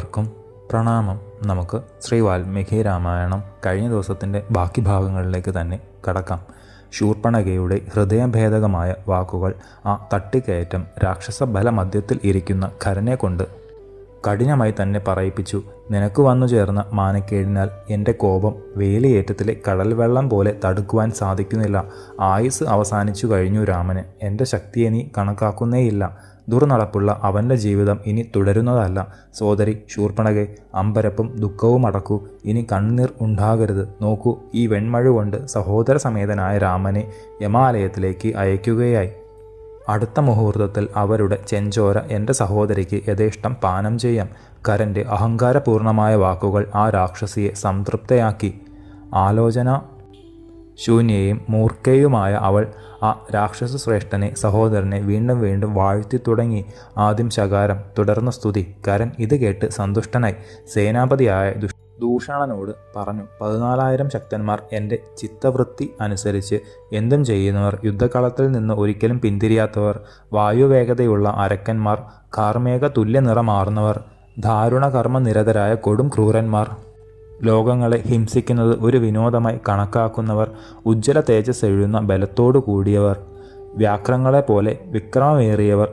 ഏവർക്കും പ്രണാമം. നമുക്ക് ശ്രീ വാൽമീകി രാമായണം കഴിഞ്ഞ ദിവസത്തിന്റെ ബാക്കി ഭാഗങ്ങളിലേക്ക് തന്നെ കടക്കാം. ശൂർപ്പണകയുടെ ഹൃദയഭേദകമായ വാക്കുകൾ ആ തട്ടിക്കയറ്റം രാക്ഷസ ബലമധ്യത്തിൽ ഇരിക്കുന്ന ഖരനെ കൊണ്ട് കഠിനമായി തന്നെ പറയിപ്പിച്ചു. നിനക്ക് വന്നു ചേർന്ന മാനക്കേടിനാൽ എന്റെ കോപം വേലിയേറ്റത്തിലെ കടൽ വെള്ളം പോലെ തടുക്കുവാൻ സാധിക്കുന്നില്ല. ആയുസ് അവസാനിച്ചു കഴിഞ്ഞു രാമന്. എന്റെ ശക്തിയെ നീ കണക്കാക്കുന്നേയില്ല. ദുർനടപ്പുള്ള അവന്റെ ജീവിതം ഇനി തുടരുന്നതല്ല. സോദരി ശൂർപ്പണകെ അമ്പരപ്പും ദുഃഖവും അടക്കൂ. ഇനി കണ്ണീർ ഉണ്ടാകരുത്. നോക്കൂ ഈ വെൺമഴ കൊണ്ട് സഹോദര സമേതനായ രാമനെ യമാലയത്തിലേക്ക് അയക്കുകയായി. അടുത്ത മുഹൂർത്തത്തിൽ അവരുടെ ചെഞ്ചോര എന്റെ സഹോദരിക്ക് യഥേഷ്ടം പാനം ചെയ്യാം. കരന്റെ അഹങ്കാരപൂർണമായ വാക്കുകൾ ആ രാക്ഷസിയെ സംതൃപ്തയാക്കി. ആലോചന ശൂന്യയും മൂർഖയുമായ അവൾ ആ രാക്ഷസ ശ്രേഷ്ഠനെ സഹോദരനെ വീണ്ടും വീണ്ടും വാഴ്ത്തി തുടങ്ങി. ആദ്യം ശകാരം തുടർന്ന് സ്തുതി. കരൻ ഇത് കേട്ട് സന്തുഷ്ടനായി. സേനാപതിയായ ദുഷ് ദൂഷണനോട് പറഞ്ഞു പതിനാലായിരം ശക്തന്മാർ എന്റെ ചിത്തവൃത്തി അനുസരിച്ച് എന്തും ചെയ്യുന്നവർ യുദ്ധകളത്തിൽ നിന്ന് ഒരിക്കലും പിന്തിരിയാത്തവർ വായുവേഗതയുള്ള അരക്കന്മാർ കാർമേക തുല്യ നിറമാർന്നവർ ദാരുണകർമ്മ നിരതരായ കൊടും ക്രൂരന്മാർ. ലോകങ്ങളെ ഹിംസിക്കുന്നത് ഒരു വിനോദമായി കണക്കാക്കുന്നവർ ഉജ്ജ്വല തേജസ് എഴുതുന്ന ബലത്തോടു കൂടിയവർ വ്യാക്രങ്ങളെ പോലെ വിക്രമമേറിയവർ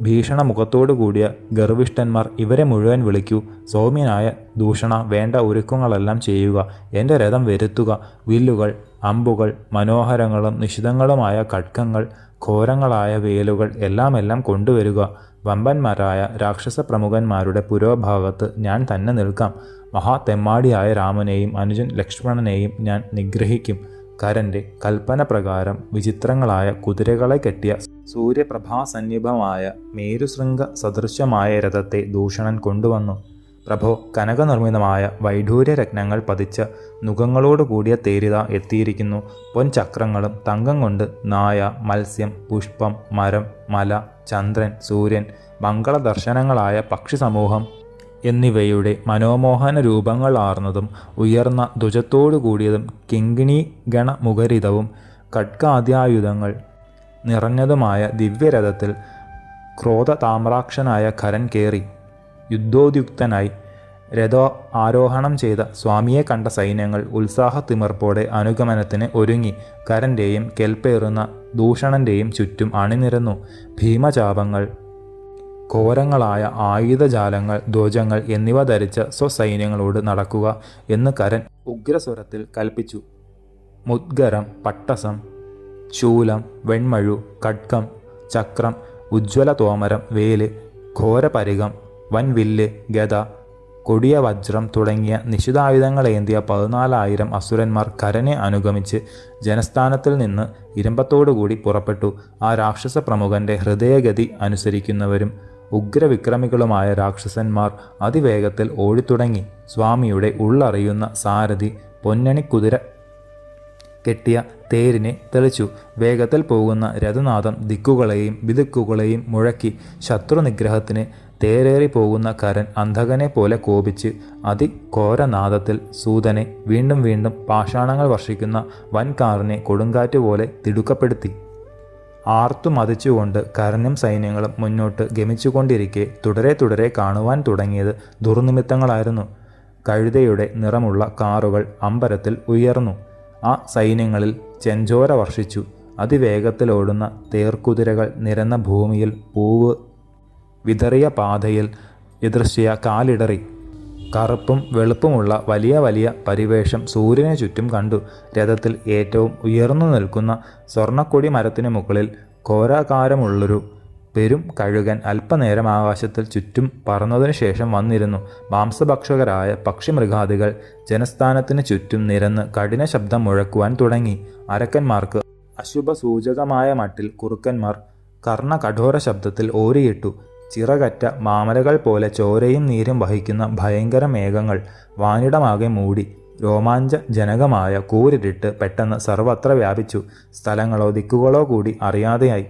ഭീഷണ മുഖത്തോടു കൂടിയ ഗർവിഷ്ഠന്മാർ ഇവരെ മുഴുവൻ വിളിക്കൂ. സൗമ്യനായ ദൂഷണ വേണ്ട ഒരുക്കങ്ങളെല്ലാം ചെയ്യുക. എന്റെ രഥം വരുത്തുക. വില്ലുകൾ അമ്പുകൾ മനോഹരങ്ങളും നിശിതങ്ങളുമായ കട്കങ്ങൾ ഘോരങ്ങളായ വേലുകൾ എല്ലാം എല്ലാം കൊണ്ടുവരിക. വമ്പന്മാരായ രാക്ഷസ പ്രമുഖന്മാരുടെ പുരോഭാഗത്ത് ഞാൻ തന്നെ നിൽക്കാം. മഹാതെമ്മാടിയായ രാമനെയും അനുജൻ ലക്ഷ്മണനെയും ഞാൻ നിഗ്രഹിക്കും. കരന്റെ കൽപ്പന പ്രകാരം വിചിത്രങ്ങളായ കുതിരകളെ കെട്ടിയ സൂര്യപ്രഭാസന്നിഭമായ മേരുശൃംഗ സദൃശമായ രഥത്തെ ദൂഷണൻ കൊണ്ടുവന്നു. പ്രഭോ കനകനിർമ്മിതമായ വൈഢൂര്യ രത്നങ്ങൾ പതിച്ച നുഖങ്ങളോട് കൂടിയ തേരിത എത്തിയിരിക്കുന്നു. പൊൻചക്രങ്ങളും തങ്കം കൊണ്ട് നായ മത്സ്യം പുഷ്പം മരം മല ചന്ദ്രൻ സൂര്യൻ മംഗളദർശനങ്ങളായ പക്ഷി സമൂഹം എന്നിവയുടെ മനോമോഹന രൂപങ്ങളാർന്നതും ഉയർന്ന ധ്വജത്തോടു കൂടിയതും കിങ്കിണി ഗണമുഖരിതവും ഖഡ്കാദ്യായുധങ്ങൾ നിറഞ്ഞതുമായ ദിവ്യരഥത്തിൽ ക്രോധ താമ്രാക്ഷനായ ഖരൻ കേറി. യുദ്ധോദ്യുക്തനായി രഥ ആരോഹണം ചെയ്ത സ്വാമിയെ കണ്ട സൈന്യങ്ങൾ ഉത്സാഹത്തിമിർപ്പോടെ അനുഗമനത്തിന് ഒരുങ്ങി കരന്റെയും കെൽപ്പേറുന്ന ദൂഷണന്റെയും ചുറ്റും അണിനിരന്നു. ഭീമചാപങ്ങൾ ഘോരങ്ങളായ ആയുധജാലങ്ങൾ ധ്വജങ്ങൾ എന്നിവ ധരിച്ച സ്വസൈന്യങ്ങളോട് നടക്കുക എന്ന് കരൻ ഉഗ്രസ്വരത്തിൽ കൽപ്പിച്ചു. മുദ്ഗരം പട്ടസം ശൂലം വെൺമഴു ഖഡ്കം ചക്രം ഉജ്ജ്വല തോമരം വേൽ ഘോരപരികം വൻവില്ല് ഗത കൊടിയ വജ്രം തുടങ്ങിയ നിശിതായുധങ്ങളേന്തിയ പതിനാലായിരം അസുരന്മാർ കരനെ അനുഗമിച്ച് ജനസ്ഥാനത്തിൽ നിന്ന് ഇരുമ്പത്തോടുകൂടി പുറപ്പെട്ടു. ആ രാക്ഷസ പ്രമുഖന്റെ ഹൃദയഗതി അനുസരിക്കുന്നവരും ഉഗ്രവിക്രമികളുമായ രാക്ഷസന്മാർ അതിവേഗത്തിൽ ഓടിത്തുടങ്ങി. സ്വാമിയുടെ ഉള്ളറിയുന്ന സാരഥി പൊന്നണിക്കുതിര കെട്ടിയ തേരിനെ തെളിച്ചു. വേഗത്തിൽ പോകുന്ന രഥനാഥം ദിക്കുകളെയും വിദിക്കുകളെയും മുഴക്കി ശത്രുനിഗ്രഹത്തിന് തേരേറി പോകുന്ന കരൻ അന്ധകനെ പോലെ കോപിച്ച് അതിഘോരനാദത്തിൽ സൂതനെ വീണ്ടും വീണ്ടും പാഷാണങ്ങൾ വർഷിക്കുന്ന വൻകാറിനെ കൊടുങ്കാറ്റ് പോലെ തിടുക്കപ്പെടുത്തി. ആർത്തു മതിച്ചുകൊണ്ട് കരനും സൈന്യങ്ങളും മുന്നോട്ട് ഗമിച്ചുകൊണ്ടിരിക്കെ തുടരെ തുടരെ കാണുവാൻ തുടങ്ങിയത് ദുർനിമിത്തങ്ങളായിരുന്നു. കഴുതയുടെ നിറമുള്ള കാറുകൾ അമ്പരത്തിൽ ഉയർന്നു. ആ സൈന്യങ്ങളിൽ ചെഞ്ചോര വർഷിച്ചു. അതിവേഗത്തിലോടുന്ന തേർക്കുതിരകൾ നിരന്ന ഭൂമിയിൽ പൂവ് വിതറിയ പാതയിൽ എതിർശിയ കാലിടറി. കറുപ്പും വെളുപ്പുമുള്ള വലിയ വലിയ പരിവേഷം സൂര്യനെ ചുറ്റും കണ്ടു. രഥത്തിൽ ഏറ്റവും ഉയർന്നു നിൽക്കുന്ന സ്വർണക്കൊടി മരത്തിന് മുകളിൽ ഘോരാകാരമുള്ളൊരു പെരും കഴുകൻ അല്പനേരം ആകാശത്തിൽ ചുറ്റും പറന്നതിനു ശേഷം വന്നിരുന്നു. മാംസഭക്ഷകരായ പക്ഷിമൃഗാദികൾ ജനസ്ഥാനത്തിന് ചുറ്റും നിരന്ന് കഠിന ശബ്ദം മുഴക്കുവാൻ തുടങ്ങി. അരക്കന്മാർക്ക് അശുഭ സൂചകമായ മട്ടിൽ കുറുക്കന്മാർ കർണകഠോര ശബ്ദത്തിൽ ഓരിയിട്ടു. ചിറകറ്റ മാമലകൾ പോലെ ചോരയും നീരും വഹിക്കുന്ന ഭയങ്കര മേഘങ്ങൾ വാനിടമാകെ മൂടി. രോമാഞ്ചജനകമായ കൂരിരുട്ട് പെട്ടെന്ന് സർവത്ര വ്യാപിച്ചു. സ്ഥലങ്ങളോ ദിക്കുകളോ കൂടി അറിയാതെയായി.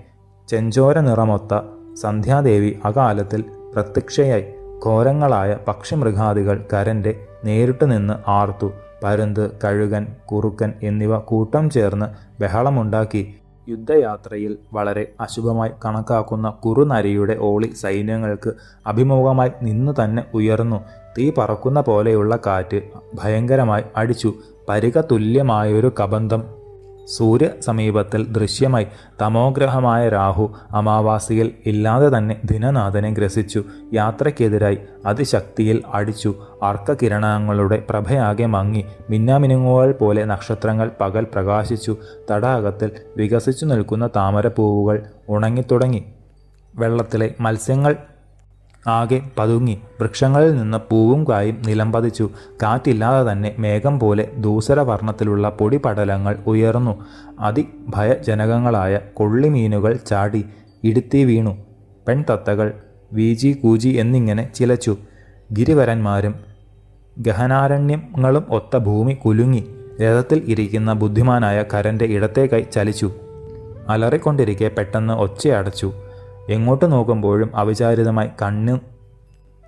ചെഞ്ചോര നിറമൊത്ത സന്ധ്യാദേവി അകാലത്തിൽ പ്രത്യക്ഷയായി. ഘോരങ്ങളായ പക്ഷിമൃഗാദികൾ കരന്റെ നേരിട്ട് നിന്ന് ആർത്തു. പരുന്ത് കഴുകൻ കുറുക്കൻ എന്നിവ കൂട്ടം ചേർന്ന് ബഹളമുണ്ടാക്കി. യുദ്ധയാത്രയിൽ വളരെ അശുഭമായി കണക്കാക്കുന്ന കുറുനരിയുടെ ഓളി സൈന്യങ്ങൾക്ക് അഭിമുഖമായി നിന്ന് തന്നെ ഉയർന്നു. തീ പറക്കുന്ന പോലെയുള്ള കാറ്റ് ഭയങ്കരമായി അടിച്ചു. പരിക തുല്യമായൊരു കബന്ധം സൂര്യ സമീപത്തിൽ ദൃശ്യമായി. തമോഗ്രഹമായ രാഹു അമാവാസിയിൽ ഇല്ലാതെ തന്നെ ദിനനാഥനെ ഗ്രസിച്ചു. യാത്രയ്ക്കെതിരായി അതിശക്തിയിൽ അടിച്ചു. അർക്കകിരണങ്ങളുടെ പ്രഭയാകെ മങ്ങി. മിന്നാമിനുങ്ങുകൾ പോലെ നക്ഷത്രങ്ങൾ പകൽ പ്രകാശിച്ചു. തടാകത്തിൽ വികസിച്ചു നിൽക്കുന്ന താമരപ്പൂവുകൾ ഉണങ്ങിത്തുടങ്ങി. വെള്ളത്തിലെ മത്സ്യങ്ങൾ ആകെ പതുങ്ങി. വൃക്ഷങ്ങളിൽ നിന്ന് പൂവും കായും നിലംപതിച്ചു കാറ്റില്ലാതെ തന്നെ മേഘം പോലെ ദൂസരവർണത്തിലുള്ള പൊടിപടലങ്ങൾ ഉയർന്നു. അതിഭയജനകങ്ങളായ കൊള്ളിമീനുകൾ ചാടി ഇടുത്തി വീണു. പെൺതത്തകൾ വീജി കൂജി എന്നിങ്ങനെ ചിലച്ചു. ഗിരിവരന്മാരും ഗഹനാരണ്യങ്ങളും ഒത്ത ഭൂമി കുലുങ്ങി. രഥത്തിൽ ഇരിക്കുന്ന ബുദ്ധിമാനായ കരന്റെ ഇടത്തെ കൈ ചലിച്ചു. അലറിക്കൊണ്ടിരിക്കെ പെട്ടെന്ന് ഒച്ചയടച്ചു. എങ്ങോട്ട് നോക്കുമ്പോഴും അവിചാരിതമായി കണ്ണു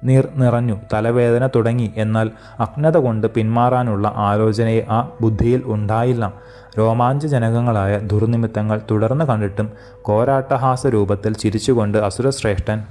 നീർ നിറഞ്ഞു തലവേദന തുടങ്ങി. എന്നാൽ അജ്ഞത കൊണ്ട് പിന്മാറാനുള്ള ആലോചനയെ ആ ബുദ്ധിയിൽ ഉണ്ടായില്ല. രോമാഞ്ചജനകങ്ങളായ ദുർനിമിത്തങ്ങൾ തുടർന്ന് കണ്ടിട്ടും കോരാട്ടഹാസ രൂപത്തിൽ ചിരിച്ചുകൊണ്ട് അസുരശ്രേഷ്ഠൻ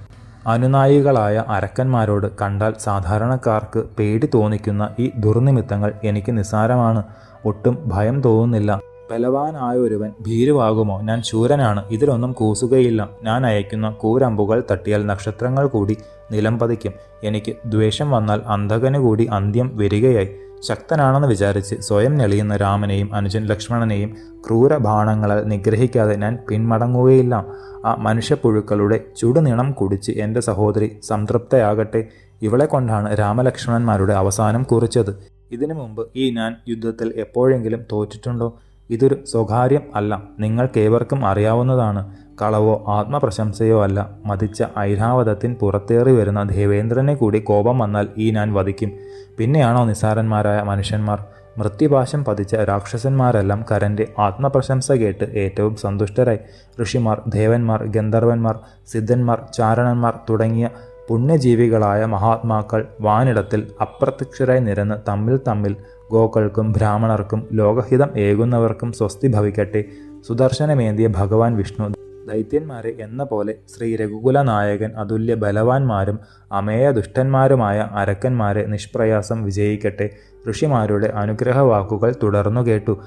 അനുനായികളായ അരക്കന്മാരോട് കണ്ടാൽ സാധാരണക്കാർക്ക് പേടി തോന്നിക്കുന്ന ഈ ദുർനിമിത്തങ്ങൾ എനിക്ക് നിസ്സാരമാണ്. ഒട്ടും ഭയം തോന്നുന്നില്ല. ബലവാനായ ഒരുവൻ ഭീരുവാകുമോ? ഞാൻ ശൂരനാണ് ഇതിലൊന്നും കൂസുകയില്ല. ഞാൻ അയക്കുന്ന കൂരമ്പുകൾ തട്ടിയാൽ നക്ഷത്രങ്ങൾ കൂടി നിലം പതിക്കും. എനിക്ക് ദ്വേഷം വന്നാൽ അന്ധകന് കൂടി അന്ത്യം വരികയായി. ശക്തനാണെന്ന് വിചാരിച്ച് സ്വയം നെളിയുന്ന രാമനെയും അനുജൻ ലക്ഷ്മണനെയും ക്രൂരബാണങ്ങളാൽ നിഗ്രഹിക്കാതെ ഞാൻ പിന്മടങ്ങുകയില്ല. ആ മനുഷ്യപ്പുഴുക്കളുടെ ചുടുനിണം കുടിച്ച് എന്റെ സഹോദരി സംതൃപ്തയാകട്ടെ. ഇവളെ കൊണ്ടാണ് രാമലക്ഷ്മണന്മാരുടെ അവസാനം കുറിച്ചത്. ഇതിനു മുമ്പ് ഈ ഞാൻ യുദ്ധത്തിൽ എപ്പോഴെങ്കിലും തോറ്റിട്ടുണ്ടോ? ഇതൊരു സ്വകാര്യം അല്ല. നിങ്ങൾക്കേവർക്കും അറിയാവുന്നതാണ്. കളവോ ആത്മപ്രശംസയോ അല്ല. മതിച്ച ഐരാവതത്തിൻ പുറത്തേറി വരുന്ന ദേവേന്ദ്രനെ കൂടി കോപം വന്നാൽ ഈ ഞാൻ വധിക്കും. പിന്നെയാണോ നിസാരന്മാരായ മനുഷ്യന്മാർ? മൃത്യുപാശം പതിച്ച രാക്ഷസന്മാരെല്ലാം കരന്റെ ആത്മപ്രശംസ കേട്ട് ഏറ്റവും സന്തുഷ്ടരായി. ഋഷിമാർ ദേവന്മാർ ഗന്ധർവന്മാർ സിദ്ധന്മാർ ചാരണന്മാർ തുടങ്ങിയ പുണ്യജീവികളായ മഹാത്മാക്കൾ വാനിടത്തിൽ അപ്രത്യക്ഷരായി നിരന്ന് തമ്മിൽ തമ്മിൽ ഗോക്കൾക്കും ബ്രാഹ്മണർക്കും ലോകഹിതം ഏകുന്നവർക്കും സ്വസ്തി ഭവിക്കട്ടെ. സുദർശനമേന്തിയ ഭഗവാൻ വിഷ്ണു. ദൈത്യന്മാരെ എന്ന പോലെ ശ്രീ രഘുകുല നായകൻ അതുല്യ ബലവാന്മാരും അമേയ ദുഷ്ടന്മാരുമായ അരക്കന്മാരെ നിഷ്പ്രയാസം വിജയിക്കട്ടെ. ഋഷിമാരുടെ അനുഗ്രഹവാക്കുകൾ തുടർന്നു കേട്ടു.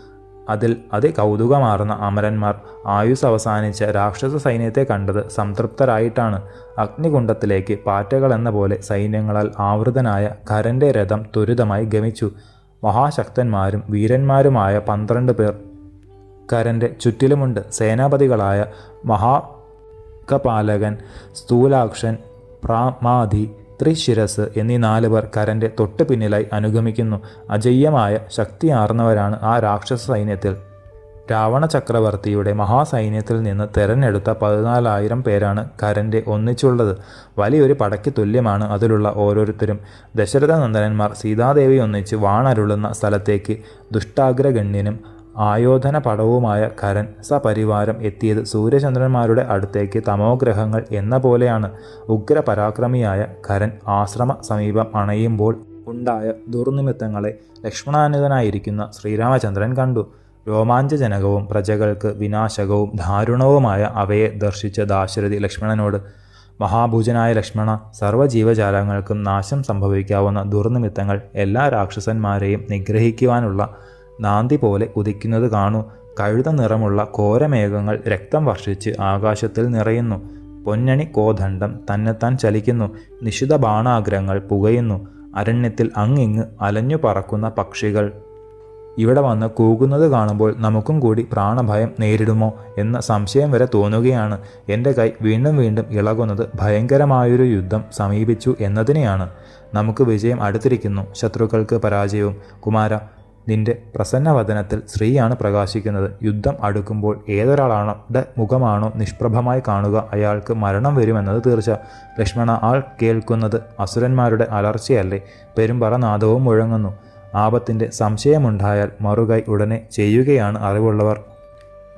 അതിൽ അതികൗതുകമാർന്ന അമരന്മാർ ആയുസ് അവസാനിച്ച രാക്ഷസ സൈന്യത്തെ കണ്ടത് സംതൃപ്തരായിട്ടാണ്. അഗ്നികുണ്ഡത്തിലേക്ക് പാറ്റകളെന്ന പോലെ സൈന്യങ്ങളാൽ ആവൃതനായ കരന്റെ രഥം ത്വരിതമായി ഗമിച്ചു. മഹാശക്തന്മാരും വീരന്മാരുമായ പന്ത്രണ്ട് പേർ. കരന്റെ ചുറ്റിലുമുണ്ട് സേനാപതികളായ മഹാകപാലകൻ സ്ഥൂലാക്ഷൻ പ്രാമാധി ത്രിശിരസ് എന്നീ നാല് പേർ കരന്റെ തൊട്ടു പിന്നിലായി അനുഗമിക്കുന്നു. അജയ്യമായ ശക്തിയാർന്നവരാണ് ആ രാക്ഷസ സൈന്യത്തിൽ. രാവണ ചക്രവർത്തിയുടെ മഹാസൈന്യത്തിൽ നിന്ന് തെരഞ്ഞെടുത്ത പതിനാലായിരം പേരാണ് കരന്റെ ഒന്നിച്ചുള്ളത്. വലിയൊരു പടയ്ക്ക് തുല്യമാണ് അതിലുള്ള ഓരോരുത്തരും. ദശരഥ നന്ദനന്മാർ സീതാദേവി ഒന്നിച്ച് വാണരുളുന്ന സ്ഥലത്തേക്ക് ദുഷ്ടാഗ്രഗണ്യനും ആയോധന പടവുമായ കരൻ സപരിവാരം എത്തിയത് സൂര്യചന്ദ്രന്മാരുടെ അടുത്തേക്ക് തമോഗ്രഹങ്ങൾ എന്ന പോലെയാണ്. ഉഗ്രപരാക്രമിയായ കരൻ ആശ്രമ സമീപം അണയുമ്പോൾ ഉണ്ടായ ദുർനിമിത്തങ്ങളെ ലക്ഷ്മണാനുതനായിരിക്കുന്ന ശ്രീരാമചന്ദ്രൻ കണ്ടു. രോമാഞ്ചജനകവും പ്രജകൾക്ക് വിനാശകവും ദാരുണവുമായ അവയെ ദർശിച്ച ദാശരഥി ലക്ഷ്മണനോട് മഹാഭൂജനായ ലക്ഷ്മണ സർവജീവജാലങ്ങൾക്കും നാശം സംഭവിക്കാവുന്ന ദുർനിമിത്തങ്ങൾ എല്ലാ രാക്ഷസന്മാരെയും നിഗ്രഹിക്കുവാനുള്ള നാന്തി പോലെ ഉദിക്കുന്നത് കാണൂ. കഴുത നിറമുള്ള കോരമേഘങ്ങൾ രക്തം വർഷിച്ച് ആകാശത്തിൽ നിറയുന്നു. പൊന്നണി കോദണ്ഡം തന്നെത്താൻ ചലിക്കുന്നു. നിശിത ബാണാഗ്രങ്ങൾ പുകയുന്നു. അരണ്യത്തിൽ അങ്ങിങ്ങ് അലഞ്ഞു പറക്കുന്ന പക്ഷികൾ ഇവിടെ വന്ന് കൂകുന്നത് കാണുമ്പോൾ നമുക്കും കൂടി പ്രാണഭയം നേരിടുമോ എന്ന സംശയം വരെ തോന്നുകയാണ്. എന്റെ കൈ വീണ്ടും വീണ്ടും ഇളകുന്നത് ഭയങ്കരമായൊരു യുദ്ധം സമീപിച്ചു എന്നതിനെയാണ്. നമുക്ക് വിജയം അടുത്തിരിക്കുന്നു. ശത്രുക്കൾക്ക് പരാജയവും. കുമാര നിന്റെ പ്രസന്നവദനത്തിൽ സ്ത്രീയാണ് പ്രകാശിക്കുന്നത്. യുദ്ധം അടുക്കുമ്പോൾ ഏതൊരാളാണ് മുഖമാണോ നിഷ്പ്രഭമായി കാണുക? അയാൾക്ക് മരണം വരുമെന്നത് തീർച്ച. ലക്ഷ്മണ ആൾ കേൾക്കുന്നത് അസുരന്മാരുടെ അലർച്ചയല്ലേ? പെരുമ്പറ നാദവും മുഴങ്ങുന്നു. ആപത്തിന്റെ സംശയമുണ്ടായാൽ മറുകൈ ഉടനെ ചെയ്യുകയാണ് അറിവുള്ളവർ.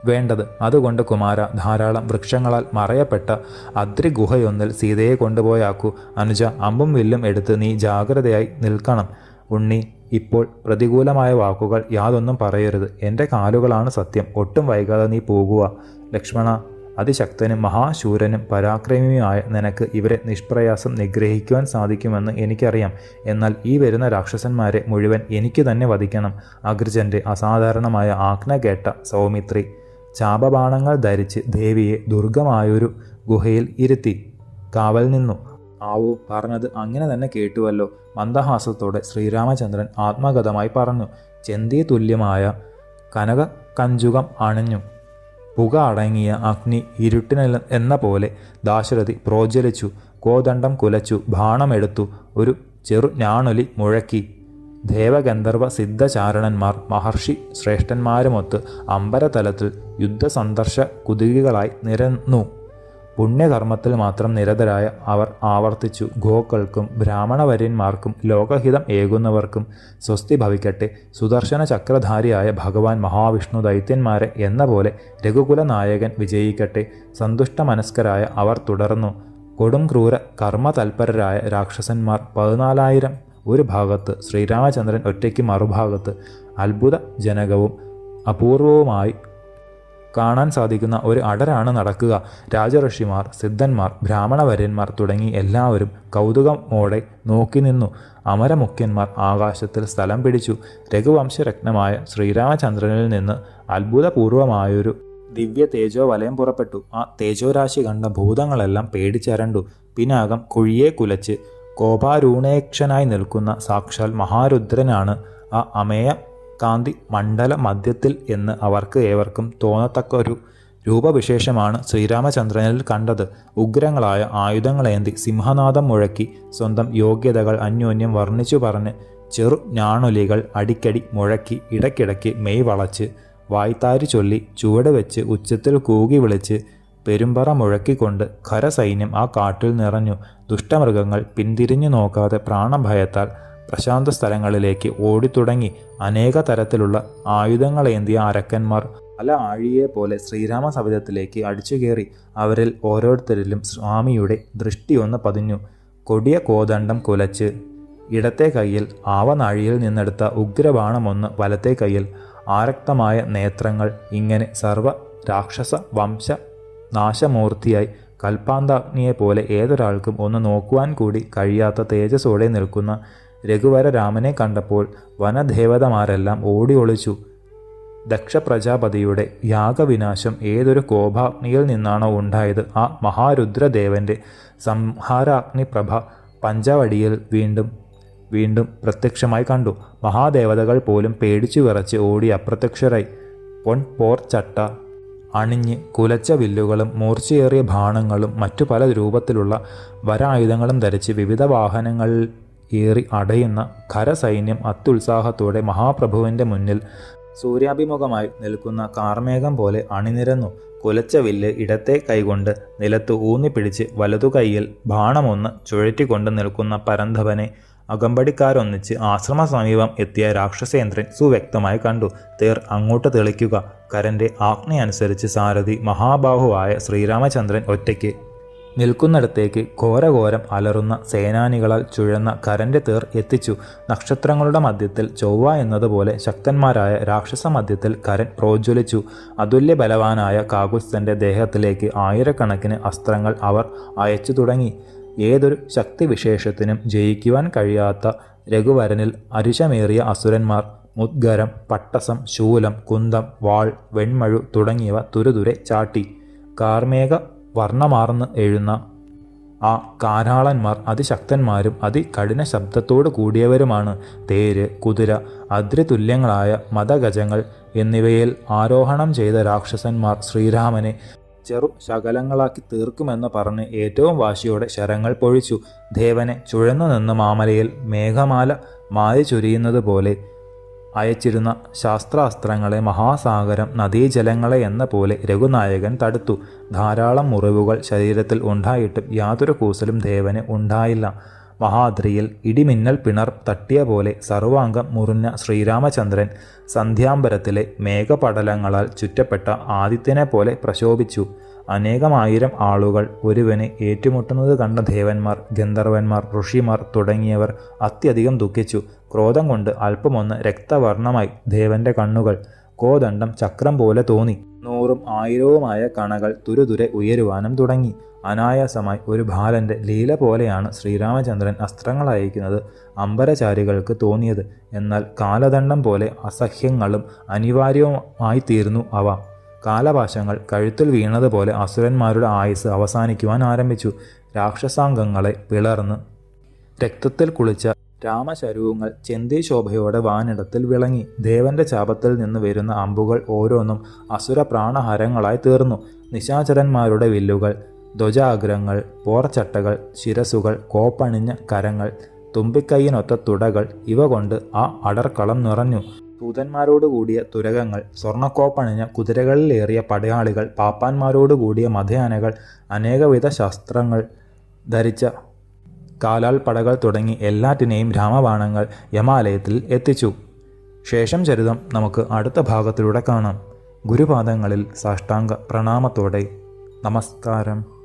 വേണ്ടത് അതുകൊണ്ട് കുമാര ധാരാളം വൃക്ഷങ്ങളാൽ മറയപ്പെട്ട അദ്രി ഗുഹയൊന്നിൽ സീതയെ കൊണ്ടുപോയാക്കൂ. അനുജ അമ്പും വില്ലും എടുത്ത് നീ ജാഗ്രതയായി നിൽക്കണം. ഉണ്ണി ഇപ്പോൾ പ്രതികൂലമായ വാക്കുകൾ യാതൊന്നും പറയരുത്. എന്റെ കാലുകളാണ് സത്യം. ഒട്ടും വൈകാതെ നീ പോകുക. ലക്ഷ്മണ അതിശക്തനും മഹാശൂരനും പരാക്രമിയുമായ നിനക്ക് ഇവരെ നിഷ്പ്രയാസം നിഗ്രഹിക്കുവാൻ സാധിക്കുമെന്ന് എനിക്കറിയാം. എന്നാൽ ഈ വരുന്ന രാക്ഷസന്മാരെ മുഴുവൻ എനിക്ക് തന്നെ വധിക്കണം. അഗ്രജന്റെ അസാധാരണമായ ആജ്ഞ കേട്ട സൗമിത്രി ചാപബാണങ്ങൾ ധരിച്ച് ദേവിയെ ദുർഗമായൊരു ഗുഹയിൽ ഇരുത്തി കാവൽ നിന്നു. ആവു പറഞ്ഞത് അങ്ങനെ തന്നെ കേട്ടുവല്ലോ. മന്ദഹാസത്തോടെ ശ്രീരാമചന്ദ്രൻ ആത്മഗതമായി പറഞ്ഞു. ചെന്തി തുല്യമായ കനക കഞ്ചുകം അണഞ്ഞു. പുക അടങ്ങിയ അഗ്നി ഇരുട്ടിന എന്ന പോലെ ദാശരഥി പ്രോജ്വലിച്ചു കോദണ്ഡം കുലച്ചു ബാണമെടുത്തു ഒരു ചെറു ഞാണൊലി മുഴക്കി. ദേവഗന്ധർവ സിദ്ധചാരണന്മാർ മഹർഷി ശ്രേഷ്ഠന്മാരുമൊത്ത് അമ്പരതലത്തിൽ യുദ്ധസന്ദർശ കുതുകികളായി നിരന്നു. പുണ്യകർമ്മത്തിൽ മാത്രം നിരതരായ അവർ ആവർത്തിച്ചു. ഗോക്കൾക്കും ബ്രാഹ്മണവര്യന്മാർക്കും ലോകഹിതം ഏകുന്നവർക്കും സ്വസ്തി ഭവിക്കട്ടെ. സുദർശന ചക്രധാരിയായ ഭഗവാൻ മഹാവിഷ്ണു ദൈത്യന്മാരെ എന്ന പോലെ രഘുകുല നായകൻ വിജയിക്കട്ടെ. സന്തുഷ്ടമനസ്കരായ അവർ തുടർന്നു. കൊടും ക്രൂര കർമ്മതൽപരരായ രാക്ഷസന്മാർ പതിനാലായിരം ഒരു ഭാഗത്ത് ശ്രീരാമചന്ദ്രൻ ഒറ്റയ്ക്ക് മറുഭാഗത്ത്. അത്ഭുതജനകവും അപൂർവവുമായി കാണാൻ സാധിക്കുന്ന ഒരു അടരാണ് നടക്കുക. രാജഋഷിമാർ സിദ്ധന്മാർ ബ്രാഹ്മണവര്യന്മാർ തുടങ്ങി എല്ലാവരും കൗതുകമോടെ നോക്കി നിന്നു. അമരമുഖ്യന്മാർ ആകാശത്തിൽ സ്ഥലം പിടിച്ചു. രഘുവംശരത്നമായ ശ്രീരാമചന്ദ്രനിൽ നിന്ന് അത്ഭുതപൂർവമായൊരു ദിവ്യ തേജോ വലയം പുറപ്പെട്ടു. ആ തേജോരാശി കണ്ട ഭൂതങ്ങളെല്ലാം പേടിച്ചരണ്ടു. പിന്നാകം കുഴിയെ കുലച്ച് കോപാരൂണേക്ഷനായി നിൽക്കുന്ന സാക്ഷാൽ മഹാരുദ്രനാണ് ആ അമേയ കാന്തി മണ്ഡല മധ്യത്തിൽ എന്ന് അവർക്ക് ഏവർക്കും തോന്നത്തക്ക ഒരു രൂപവിശേഷമാണ് ശ്രീരാമചന്ദ്രനിൽ കണ്ടത്. ഉഗ്രങ്ങളായ ആയുധങ്ങളേന്തി സിംഹനാഥം മുഴക്കി സ്വന്തം യോഗ്യതകൾ അന്യോന്യം വർണിച്ചു പറഞ്ഞ് ചെറു ഞാണൊലികൾ അടിക്കടി മുഴക്കി ഇടയ്ക്കിടയ്ക്ക് മെയ് വളച്ച് വായ്ത്താരി ചൊല്ലി ചുവട് വെച്ച് ഉച്ചത്തിൽ കൂകി വിളിച്ച് പെരുമ്പറ മുഴക്കിക്കൊണ്ട് ഖരസൈന്യം ആ കാട്ടിൽ നിറഞ്ഞു. ദുഷ്ടമൃഗങ്ങൾ പിന്തിരിഞ്ഞു നോക്കാതെ പ്രാണഭയത്താൽ പ്രശാന്ത സ്ഥലങ്ങളിലേക്ക് ഓടിത്തുടങ്ങി അനേക തരത്തിലുള്ള ആയുധങ്ങളേന്തിയ അരക്കന്മാർ. പല ആഴിയെ പോലെ ശ്രീരാമ സവിധത്തിലേക്ക് അടിച്ചുകയറി അവരിൽ ഓരോരുത്തരിലും സ്വാമിയുടെ ദൃഷ്ടിയൊന്ന് പതിഞ്ഞു. കൊടിയ കോദണ്ഡം കുലച്ച് ഇടത്തെ കൈയിൽ ആവനാഴിയിൽ നിന്നെടുത്ത ഉഗ്രബാണമൊന്ന് വലത്തെ കയ്യിൽ ആരക്തമായ നേത്രങ്ങൾ ഇങ്ങനെ സർവ രാക്ഷസ വംശ നാശമൂർത്തിയായി കൽപ്പാന്താഗ്നിയെപ്പോലെ ഏതൊരാൾക്കും ഒന്ന് നോക്കുവാൻ കൂടി കഴിയാത്ത തേജസ്സോടെ നിൽക്കുന്ന രഘുവര രാമനെ കണ്ടപ്പോൾ വനദേവതമാരെല്ലാം ഓടി ഒളിച്ചു ദക്ഷ പ്രജാപതിയുടെ യാഗവിനാശം ഏതൊരു കോപാഗ്നിയിൽ നിന്നാണോ ഉണ്ടായത്? ആ മഹാരുദ്രദേവന്റെ സംഹാരാഗ്നി പ്രഭ പഞ്ചവടിയിൽ വീണ്ടും വീണ്ടും പ്രത്യക്ഷമായി കണ്ടു. മഹാദേവതകൾ പോലും പേടിച്ചു വിറച്ച് ഓടി അപ്രത്യക്ഷരായി. പൊൻ പോർ ചട്ട അണിഞ്ഞ് കുലച്ച വില്ലുകളും മൂർച്ചയേറിയ ബാണങ്ങളും മറ്റു പല രൂപത്തിലുള്ള വരായുധങ്ങളും ധരിച്ച് വിവിധ വാഹനങ്ങളിൽ ഏറി അടയുന്ന ഖരസൈന്യം അത്യുത്സാഹത്തോടെ മഹാപ്രഭുവിന്റെ മുന്നിൽ സൂര്യാഭിമുഖമായി നിൽക്കുന്ന കാർമേഘം പോലെ അണിനിരന്നു. കുലച്ച വില്ല് ഇടത്തെ കൈകൊണ്ട് നിലത്ത് ഊന്നിപ്പിടിച്ച് വലതു കൈയിൽ ബാണമൊന്ന് ചുഴറ്റിക്കൊണ്ട് നിൽക്കുന്ന പരന്തവനെ അകമ്പടിക്കാരൊന്നിച്ച് ആശ്രമ സമീപം എത്തിയ രാക്ഷസേന്ദ്രൻ സുവ്യക്തമായി കണ്ടു. തേർ അങ്ങോട്ട് തെളിക്കുക. കരന്റെ ആജ്ഞയനുസരിച്ച് സാരഥി മഹാബാഹുവായ ശ്രീരാമചന്ദ്രൻ ഒറ്റയ്ക്ക് നിൽക്കുന്നിടത്തേക്ക് ഘോരഘോരം അലറുന്ന സേനാനികളാൽ ചുഴന്ന കരന്റെ തീർ എത്തിച്ചു. നക്ഷത്രങ്ങളുടെ മധ്യത്തിൽ ചൊവ്വ എന്നതുപോലെ ശക്തന്മാരായ രാക്ഷസ മധ്യത്തിൽ കരൻ പ്രോജ്വലിച്ചു. അതുല്യ ബലവാനായ കാകുസ്തന്റെ ദേഹത്തിലേക്ക് ആയിരക്കണക്കിന് അസ്ത്രങ്ങൾ അവർ അയച്ചു തുടങ്ങി. ഏതൊരു ശക്തിവിശേഷത്തിനും ജയിക്കുവാൻ കഴിയാത്ത രഘുവരനിൽ അരിശമേറിയ അസുരന്മാർ മുദ്ഗരം പട്ടസം ശൂലം കുന്തം വാൾ വെൺമഴു തുടങ്ങിയവ തുരുതുരെ ചാട്ടി. കാർമേഘ വർണമാർന്ന് എഴുന്ന ആ കാരാളന്മാർ അതിശക്തന്മാരും അതികഠിന ശബ്ദത്തോടു കൂടിയവരുമാണ്. തേര് കുതിര അദ്രിതുല്യങ്ങളായ മതഗജങ്ങൾ എന്നിവയിൽ ആരോഹണം ചെയ്ത രാക്ഷസന്മാർ ശ്രീരാമനെ ചെറു ശകലങ്ങളാക്കി തീർക്കുമെന്ന് പറഞ്ഞ് ഏറ്റവും വാശിയോടെ ശരങ്ങൾ പൊഴിച്ചു. ദേവനെ ചുഴന്നു നിന്ന് മാമലയിൽ മേഘമാല മായ ചൊരിയുന്നത് പോലെ അയച്ചിരുന്ന ശാസ്ത്രാസ്ത്രങ്ങളെ മഹാസാഗരം നദീജലങ്ങളെ എന്ന പോലെ രഘുനായകൻ തടുത്തു. ധാരാളം മുറിവുകൾ ശരീരത്തിൽ ഉണ്ടായിട്ടും യാതൊരു കൂസലും ദേവന് ഉണ്ടായില്ല. മഹാദ്രിയിൽ ഇടിമിന്നൽ പിണർ തട്ടിയ പോലെ സർവാംഗം മുറിഞ്ഞ ശ്രീരാമചന്ദ്രൻ സന്ധ്യാംബരത്തിലെ മേഘപടലങ്ങളാൽ ചുറ്റപ്പെട്ട ആദിത്യനെ പോലെ പ്രശോഭിച്ചു. അനേകമായിരം ആളുകൾ ഒരുവനെ ഏറ്റുമുട്ടുന്നത് കണ്ട ദേവന്മാർ ഗന്ധർവന്മാർ ഋഷിമാർ തുടങ്ങിയവർ അത്യധികം ദുഃഖിച്ചു. ക്രോധം കൊണ്ട് അല്പമൊന്ന് രക്തവർണമായി ദേവന്റെ കണ്ണുകൾ കോദണ്ഡം ചക്രം പോലെ തോന്നി. നൂറും ആയിരവുമായ കണകൾ തുരുതുരെ ഉയരുവാനും തുടങ്ങി. അനായാസമായി ഒരു ബാലന്റെ ലീല പോലെയാണ് ശ്രീരാമചന്ദ്രൻ അസ്ത്രങ്ങൾ അയക്കുന്നത് അമ്പരചാരികൾക്ക് തോന്നിയത്. എന്നാൽ കാലദണ്ഡം പോലെ അസഹ്യങ്ങളും അനിവാര്യവുമായി തീർന്നു അവ. കാലപാശങ്ങൾ കഴുത്തിൽ വീണതുപോലെ അസുരന്മാരുടെ ആയുസ് അവസാനിക്കുവാൻ ആരംഭിച്ചു. രാക്ഷസാംഗങ്ങളെ പിളർന്ന് രക്തത്തിൽ കുളിച്ച രാമശരുവങ്ങൾ ചെന്തി ശോഭയോടെ വാനിടത്തിൽ വിളങ്ങി. ദേവന്റെ ചാപത്തിൽ നിന്ന് വരുന്ന അമ്പുകൾ ഓരോന്നും അസുര പ്രാണഹരങ്ങളായി തീർന്നു. നിശാചരന്മാരുടെ വില്ലുകൾ ധ്വജാഗ്രങ്ങൾ പോർച്ചട്ടകൾ ശിരസുകൾ കോപ്പണിഞ്ഞ കരങ്ങൾ തുമ്പിക്കൈയിനൊത്ത തുടകൾ ഇവ കൊണ്ട് ആ അടർക്കളം നിറഞ്ഞു. കൂടിയ തുരകങ്ങൾ സ്വർണക്കോപ്പണിഞ്ഞ കുതിരകളിലേറിയ പടയാളികൾ പാപ്പാന്മാരോടുകൂടിയ മധയാനകൾ അനേകവിധ ശസ്ത്രങ്ങൾ ധരിച്ച കാലാൽ പടകൾ തുടങ്ങി എല്ലാറ്റിനെയും രാമബാണങ്ങൾ യമാലയത്തിൽ എത്തിച്ചു. ശേഷം ചരിതം നമുക്ക് അടുത്ത ഭാഗത്തിലൂടെ കാണാം. ഗുരുപാദങ്ങളിൽ സാഷ്ടാംഗ പ്രണാമത്തോടെ. നമസ്കാരം.